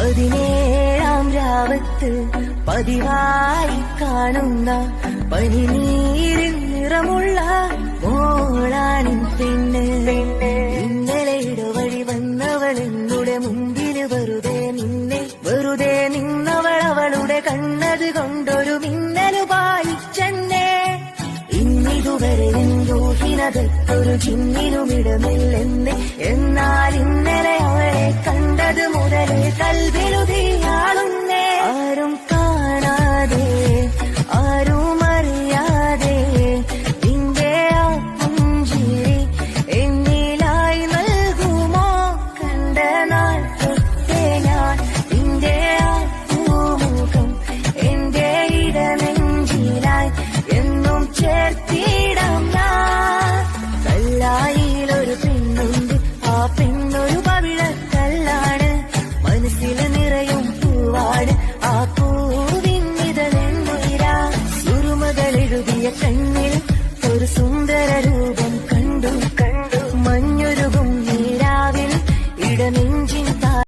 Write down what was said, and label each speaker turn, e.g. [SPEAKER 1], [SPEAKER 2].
[SPEAKER 1] പതിനേഴാം രാവത്ത് പതിവായി കാണുന്ന പനിനീരിൻ നിറമുള്ള മോളാനിൻ പെണ്ണ്. ഇന്നലെ വഴി വന്നവൾ എന്നുടെ മുമ്പിൽ വെറുതെ നിന്നെ വെറുതെ നിന്നവൾ അവളുടെ കണ്ണത് കൊണ്ടൊരു മിന്നലു പായിച്ചെന്നെ. ഇന്നിതുവരെ ൂഹിനതൊരു ചിന്നിനുമിടമില്ലെന്ന് എന്നാൽ ഇന്നലെ പുതിയ കണ്ണിൽ ഒരു സുന്ദര രൂപം